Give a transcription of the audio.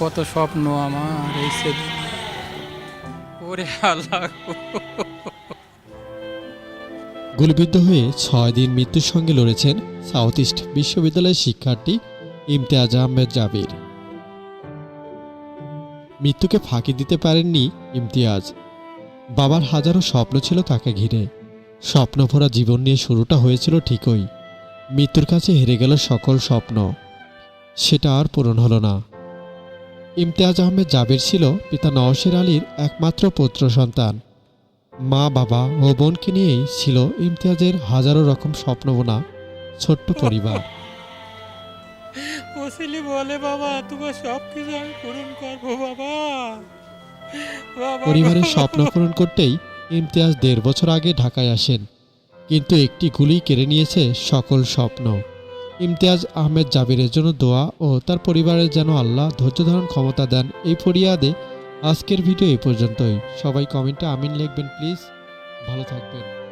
কত স্বপ্ন আমার, এই সে- ওরে আল্লাহ। গুলিবিদ্ধ হয়ে ছয় দিন মৃত্যুর সঙ্গে লড়েছেন সাউথ ইস্ট বিশ্ববিদ্যালয়ের শিক্ষার্থী ইমতিয়াজ আহমেদ জাবির। মৃত্যুকে ফাঁকি দিতে পারেননি ইমতিয়াজ। বাবার হাজারো স্বপ্ন ছিল তাকে ঘিরে। স্বপ্ন ভরা জীবন নিয়ে শুরুটা হয়েছিল ঠিকই। মৃত্যুর কাছে হেরে গেল সকল স্বপ্ন। সেটা আর পূরণ হলো না। ইমতিয়াজ আহমেদ জাবির ছিল পিতা নওশের আলীর একমাত্র পুত্র সন্তান। মা বাবা ও বোনকে নিয়েই ছিল ইমতিয়াজের হাজারো রকম স্বপ্নবোনা ছোট্ট পরিবার। ওসিলি বলে বাবা তোমার সব কিছু আমি পূরণ করব বাবা। পরিবারের স্বপ্ন পূরণ করতেই ইমতিয়াজ দেড় বছর আগে ঢাকায় আসেন। কিন্তু একটি গুলি কেড়ে নিয়েছে সকল স্বপ্ন। ইমতিয়াজ আহমেদ জাবিরের জন্য দোয়া ও তার পরিবারের যেন আল্লাহ ধৈর্য ধারণ ক্ষমতা দেন, এই ফরিয়াদে আজকের ভিডিও এই পর্যন্তই। সবাই কমেন্টে আমিন লিখবেন, প্লিজ। ভালো থাকবেন।